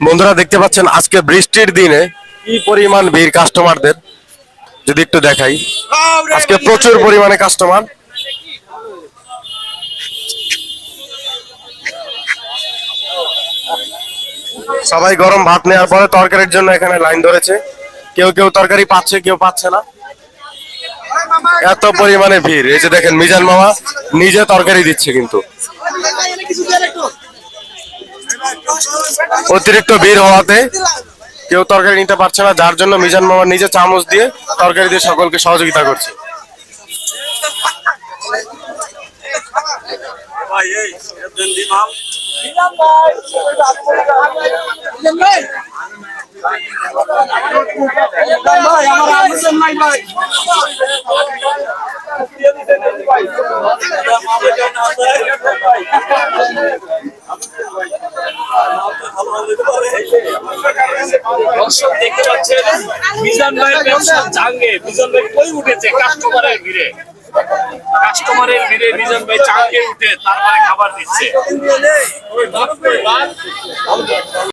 বন্ধুরা দেখতে পাচ্ছেন আজকে বৃষ্টির দিনে কি পরিমাণ ভিড় কাস্টমারদের যদি একটু দেখাই। আজকে প্রচুর পরিমাণে কাস্টমার সবাই গরম ভাত নেওয়ার পরে তরকারির জন্য এখানে লাইন ধরেছে। কেউ কেউ তরকারি পাচ্ছে, কেউ পাচ্ছে না। এত পরিমাণে ভিড়। এই যে দেখেন মিজান মামা নিজে তরকারি দিচ্ছে কিন্তু। অতিরিক্ত ভিড় হওয়াতে কেউ তরকারি নিতে পারছে না, যার জন্য মিজান মামা নিজে চামচ দিয়ে তরকারি দিয়ে সকলকে সহযোগিতা করছে। দর্শক দেখতে পাচ্ছেন, মিজান ভাইয়ের ব্যবসা চাঙ্গে মিজান ভাই কই উঠেছে? কাস্টমারের ভিড়ে। কাস্টমারের ভিড়ে মিজান ভাই চাঙ্গে উঠে তারপরে খাবার দিচ্ছে।